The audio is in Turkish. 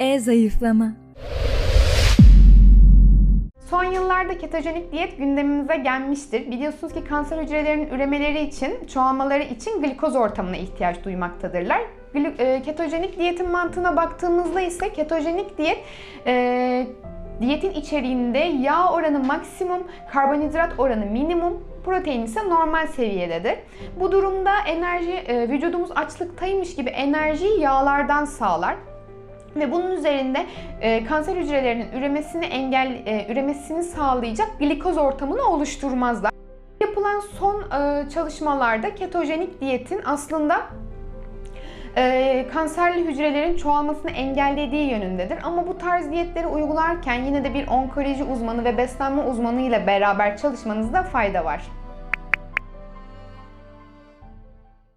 E-zayıflama Son yıllarda ketojenik diyet gündemimize gelmiştir. Biliyorsunuz ki kanser hücrelerinin üremeleri için, çoğalmaları için glikoz ortamına ihtiyaç duymaktadırlar. E, Ketojenik diyetin mantığına baktığımızda ise ketojenik diyet e, diyetin içeriğinde yağ oranı maksimum, karbonhidrat oranı minimum, protein ise normal seviyededir. Bu durumda enerji, e, vücudumuz açlıktaymış gibi enerjiyi yağlardan sağlar. Ve bunun üzerinde e, kanser hücrelerinin üremesini engel e, üremesini sağlayacak glikoz ortamını oluşturmazlar. Yapılan son e, çalışmalarda ketojenik diyetin aslında e, kanserli hücrelerin çoğalmasını engellediği yönündedir. Ama bu tarz diyetleri uygularken yine de bir onkoloji uzmanı ve beslenme uzmanı ile beraber çalışmanızda fayda var.